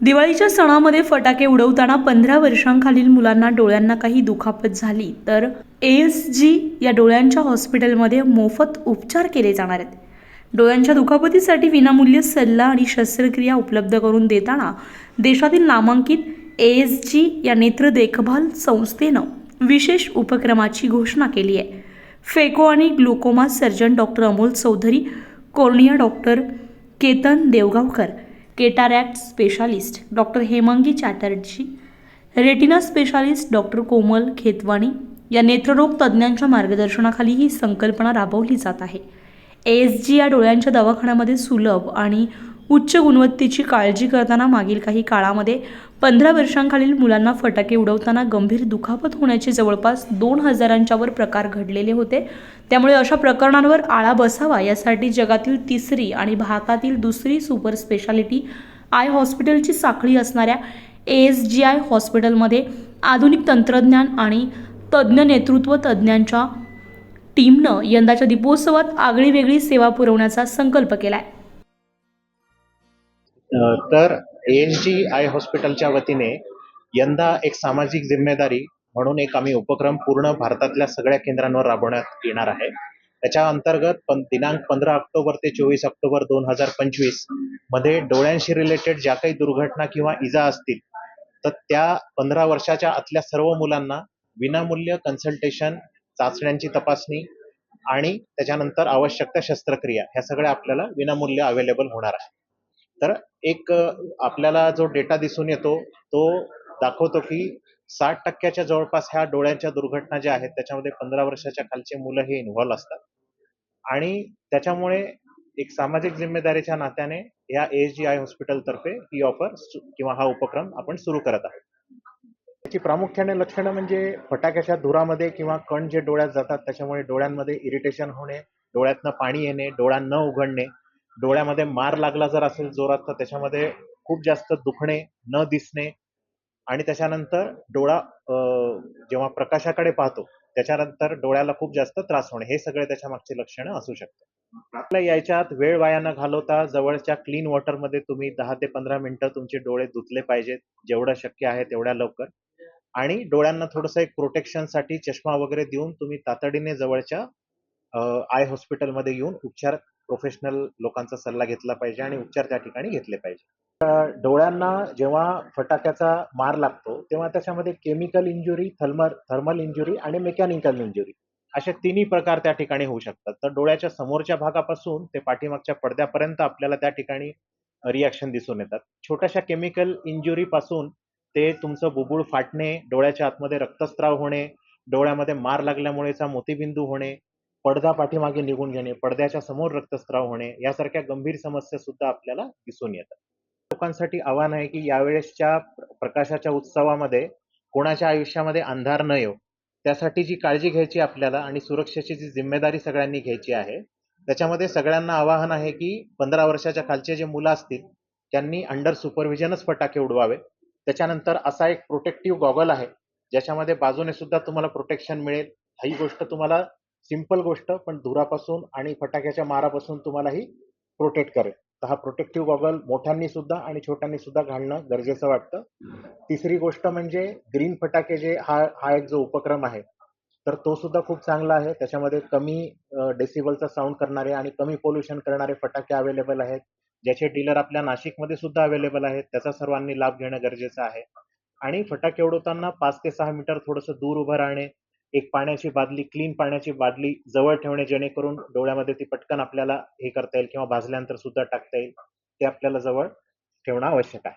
दिवाळीच्या सणामध्ये फटाके उडवताना पंधरा वर्षांखालील मुलांना डोळ्यांना काही दुखापत झाली तर एस जी या डोळ्यांच्या हॉस्पिटलमध्ये मोफत उपचार केले जाणार आहेत. डोळ्यांच्या दुखापतीसाठी विनामूल्य सल्ला आणि शस्त्रक्रिया उपलब्ध करून देताना देशातील नामांकित ए एस जी या नेत्र देखभाल संस्थेनं विशेष उपक्रमाची घोषणा केली आहे. फेको आणि glaucoma surgeon doctor Amol Chaudhari cornea doctor Ketan Deogaonkar cataract specialist doctor Hemangi Chatterjee retina specialist doctor Komal Khetwani या नेत्ररोग तज्ज्ञांच्या मार्गदर्शनाखाली ही संकल्पना राबवली जात आहे. एस जी या डोळ्यांच्या दवाखान्यामध्ये सुलभ आणि उच्च गुणवत्तेची काळजी करताना मागील काही काळामध्ये पंधरा वर्षांखालील मुलांना फटाके उडवताना गंभीर दुखापत होण्याचे जवळपास दोन हजारांच्यावर प्रकार घडलेले होते. त्यामुळे अशा प्रकरणांवर आळा बसावा यासाठी जगातील तिसरी आणि भारतातील दुसरी सुपर स्पेशालिटी आय हॉस्पिटलची साखळी असणाऱ्या एस जी आय हॉस्पिटलमध्ये आधुनिक तंत्रज्ञान आणि तज्ज्ञ नेतृत्व तज्ज्ञांच्या टीमनं यंदाच्या दीपोत्सवात आगळी वेगळी सेवा पुरवण्याचा संकल्प केला आहे तर एस जी आय हॉस्पिटलच्या वतीने यंदा एक सामाजिक जिम्मेदारी म्हणून एक आम्ही उपक्रम पूर्ण भारतातल्या सगळ्या केंद्रांवर राबवण्यात येणार आहे. त्याच्या अंतर्गत पण दिनांक पंधरा ऑक्टोबर ते चोवीस ऑक्टोबर दोन हजार पंचवीसमध्ये डोळ्यांशी रिलेटेड ज्या काही दुर्घटना किंवा इजा असतील तर त्या पंधरा वर्षाच्या आतल्या सर्व मुलांना विनामूल्य कन्सल्टेशन चाचण्यांची तपासणी आणि त्याच्यानंतर आवश्यक त्या शस्त्रक्रिया ह्या सगळ्या आपल्याला विनामूल्य अवेलेबल होणार आहे तर एक आपल्याला जो डेटा दिसून येतो तो दाखवतो की साठ टक्क्याच्या जवळपास ह्या डोळ्यांच्या दुर्घटना ज्या आहेत त्याच्यामध्ये पंधरा वर्षाच्या खालचे मुलं हे इन्व्हॉल्व्ह असतात. आणि त्याच्यामुळे एक सामाजिक जिम्मेदारीच्या नात्याने या एस जी आय हॉस्पिटल तर्फे ही ऑफर किंवा हा उपक्रम आपण सुरू करत आहोत. त्याची प्रामुख्याने लक्षणं म्हणजे फटाक्याच्या धुरामध्ये किंवा कण जे डोळ्यात जातात त्याच्यामुळे डोळ्यांमध्ये इरिटेशन होणे डोळ्यातनं पाणी येणे डोळा न उघडणे डोळ्यामध्ये मार लागला जर असेल जोरात तर त्याच्यामध्ये खूप जास्त दुखणे न दिसणे आणि त्याच्यानंतर डोळा जेव्हा प्रकाशाकडे पाहतो त्याच्यानंतर डोळ्याला खूप जास्त त्रास होणे. हे सगळे त्याच्या मागचे लक्षणं असू शकतात. आपल्या याच्यात वेळ वाया न घालवता जवळच्या क्लीन वॉटरमध्ये तुम्ही दहा ते पंधरा मिनिटं तुमचे डोळे धुतले पाहिजेत जेवढं शक्य आहे तेवढ्या लवकर. आणि डोळ्यांना थोडंसं एक प्रोटेक्शनसाठी चष्मा वगैरे देऊन तुम्ही तातडीने जवळच्या आय हॉस्पिटलमध्ये येऊन उपचार प्रोफेशनल लोकांचा सल्ला घेतला पाहिजे आणि उपचार त्या ठिकाणी घेतले पाहिजे. डोळ्यांना जेव्हा फटाक्याचा मार लागतो तेव्हा त्याच्यामध्ये chemical injury thermal thermal injury आणि मेकॅनिकल इंजुरी असे तिन्ही प्रकार त्या ठिकाणी होऊ शकतात. तर डोळ्याच्या समोरच्या भागापासून ते पाठीमागच्या पडद्यापर्यंत आपल्याला त्या ठिकाणी रिॲक्शन दिसून येतात. छोट्याशा केमिकल इंजुरी पासून ते तुमचं बुबुळ फाटणे डोळ्याच्या आतमध्ये रक्तस्राव होणे डोळ्यामध्ये मार लागल्यामुळेचा मोतीबिंदू होणे पडदा पाठीमागे निघून घेणे पडद्याच्या समोर रक्तस्राव होणे यासारख्या गंभीर समस्या सुद्धा आपल्याला दिसून येतात. लोकांसाठी आव्हान आहे की यावेळेसच्या प्रकाशाच्या उत्सवामध्ये कोणाच्या आयुष्यामध्ये अंधार न येऊ त्यासाठी जी काळजी घ्यायची आपल्याला आणि सुरक्षेची जी जिम्मेदारी सगळ्यांनी घ्यायची आहे त्याच्यामध्ये सगळ्यांना आवाहन आहे की पंधरा वर्षाच्या खालचे जे मुलं असतील त्यांनी अंडर सुपरव्हिजनच फटाके उडवावे त्याच्यानंतर असा एक प्रोटेक्टिव्ह गॉगल आहे ज्याच्यामध्ये बाजूने सुद्धा तुम्हाला प्रोटेक्शन मिळेल. ही गोष्ट तुम्हाला सिंपल गोष्ट पण धुरापासून आणि फटाक्याच्या मारापासून तुम्हाला ही प्रोटेक्ट करेल. तर हा प्रोटेक्टिव्ह गॉगल मोठ्यांनी सुद्धा आणि छोट्यांनी सुद्धा घालणं गरजेचं वाटतं. तिसरी गोष्ट म्हणजे ग्रीन फटाके जे हा हा एक जो उपक्रम आहे तर तो सुद्धा खूप चांगला आहे. त्याच्यामध्ये कमी डेसिबलचा साऊंड करणारे आणि कमी पोल्युशन करणारे फटाके अवेलेबल आहेत. ज्याचे डीलर आपल्या नाशिकमध्ये सुद्धा अवेलेबल आहेत. त्याचा सर्वांनी लाभ घेणं गरजेचं आहे. आणि फटाके उडवताना पाच ते सहा मीटर थोडंसं दूर उभं राहणे एक पाण्याची बादली क्लीन पाण्याची बादली जवळ ठेवणे जेणेकरून डोळ्यामध्ये ती पटकन आपल्याला हे करता येईल किंवा भाजल्यानंतर सुद्धा टाकता येईल. ते आपल्याला जवळ ठेवणं आवश्यक आहे.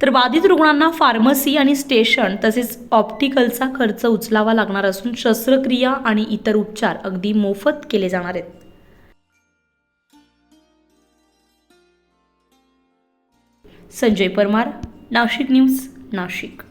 तर बाधित रुग्णांना फार्मसी आणि स्टेशन तसेच ऑप्टिकलचा खर्च उचलावा लागणार असून शस्त्रक्रिया आणि इतर उपचार अगदी मोफत केले जाणार आहेत. संजय परमार नाशिक न्यूज नाशिक.